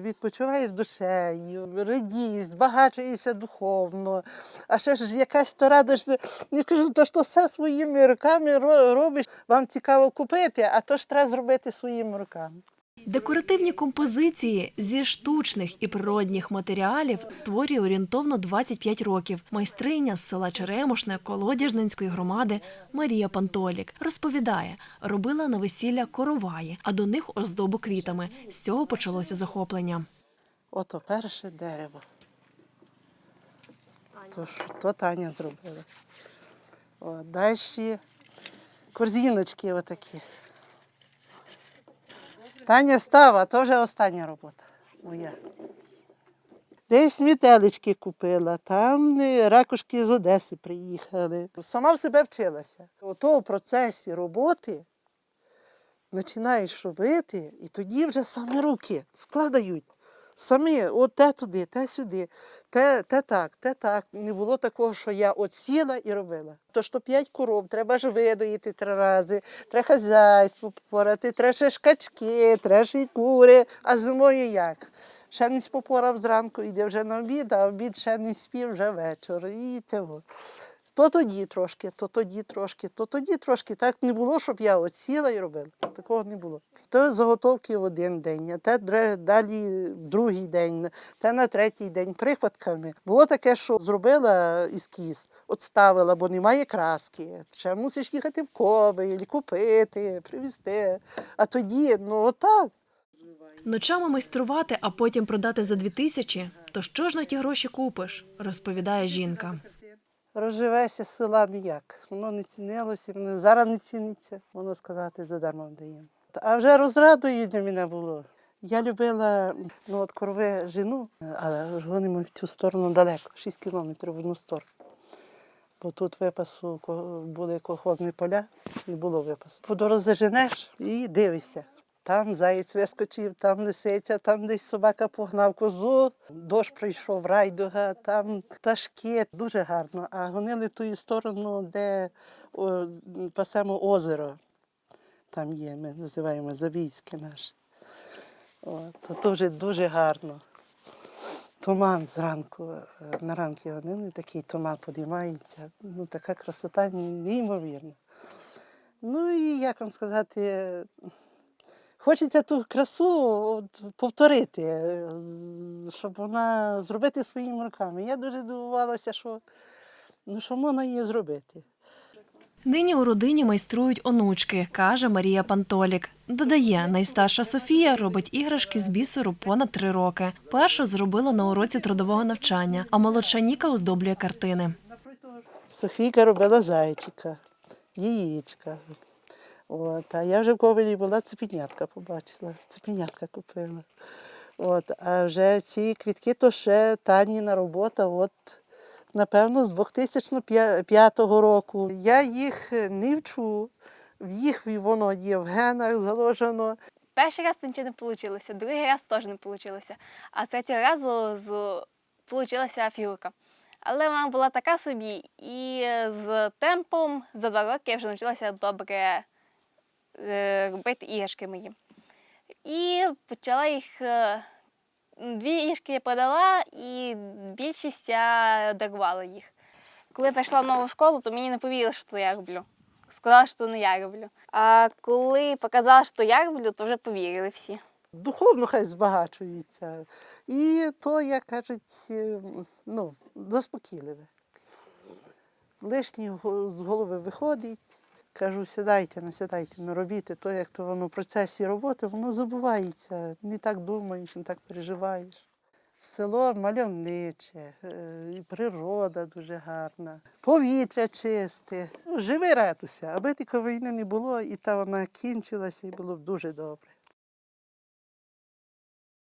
Відпочиваєш душею, радієш, збагачуєшся духовно. А ще ж якась то радость. Я кажу, то ж то все своїми руками робиш. Вам цікаво купити, а то ж треба зробити своїми руками. Декоративні композиції зі штучних і природних матеріалів створює орієнтовно 25 років. Майстриня з села Черемошне Колодяжненської громади Марія Пантолік розповідає, робила на весілля короваї, а до них оздобу квітами. З цього почалося захоплення. Ото перше дерево. То, то Таня зробила. Далі корзиночки отакі. Таня става, вже остання робота моя. Десь мітелечки купила, там ракушки з Одеси приїхали. Сама в себе вчилася. У в процесі роботи починаєш робити, і тоді вже самі руки складають. Самі, от те туди, те сюди, те, те так, те так. Не було такого, що я от сіла і робила. То що п'ять коров, треба ж видоїти три рази, треба хазяйство попорати, треба ще шкачки, треба ще й кури. А зимою як? Ще не попорав зранку, йде вже на обід, а обід ще не спів, вже вечір. І цього. То тоді трошки, то тоді трошки, то тоді трошки. Так не було, щоб я от сіла і робила. Такого не було. То заготовки в один день, а те далі в другий день, те на третій день прихватками. Було таке, що зробила ескіз, от ставила, бо немає краски. Ще мусиш їхати в Ковель, купити, привезти. А тоді, ну отак. Ночами майструвати, а потім продати за дві тисячі. То що ж на ті гроші купиш? розповідає жінка. Розживешся села ніяк. Воно не цінилося, воно зараз не ціниться, воно сказати, задарма даємо. А вже розрадою для мене було. Я любила ну, от корови жену, але гонимо в цю сторону далеко, 6 кілометрів в одну сторону. Бо тут випасу були колхозні поля, не було випасу. По дорозі женеш і дивишся. Там заєць вискочив, там лисиця, там десь собака погнав козу, дощ прийшов, райдуга, там пташки. Дуже гарно. А гонили ту сторону, де о, пасемо озеро. Там є, ми називаємо Забійське наше. О, то теж дуже гарно. Туман зранку, е, на ранки гонили, такий туман підіймається. Ну, така красота неймовірна. Ну і як вам сказати, хочеться ту красу повторити, е, щоб вона зробити своїми руками. Я дуже дивувалася, що, ну, що можна її зробити. Нині у родині майструють онучки, каже Марія Пантолік. Додає, найстарша Софія робить іграшки з бісеру понад три роки. Першу зробила на уроці трудового навчання, а молодша Ніка оздоблює картини. Софійка робила зайчика, яєчка. От, а я вже в Ковелі була цепенятка, побачила, цепенятка купила. От, а вже ці квітки то ще Таніна робота, от, напевно, з 2005 року. Я їх не вчу, в їх воно є в генах заложено. Перший раз нічого не вийшло, другий раз теж не вийшло. А третій раз вийшла фігурка. Але вона була така собі, і з темпом за два роки я вже навчилася добре робити іграшки мої. І почала їх. е, Дві іграшки я продала, і більшість я дарувала їх. Коли я прийшла в нову школу, то мені не повірили, що то я роблю. Сказала, що не я роблю. А коли показала, що я роблю, то вже повірили всі. Духовно хай збагачуються. І то, як кажуть, е, ну, заспокійливе. Лишнє з голови виходить. Кажу, сідайте, не сідайте, не робіть. То, як то воно в процесі роботи, воно забувається. Не так думаєш, не так переживаєш. Село мальовниче, е, природа дуже гарна, повітря чисте. Ну, Живи радуйся, аби тільки війни не було, і та вона кінчилася, і було б дуже добре.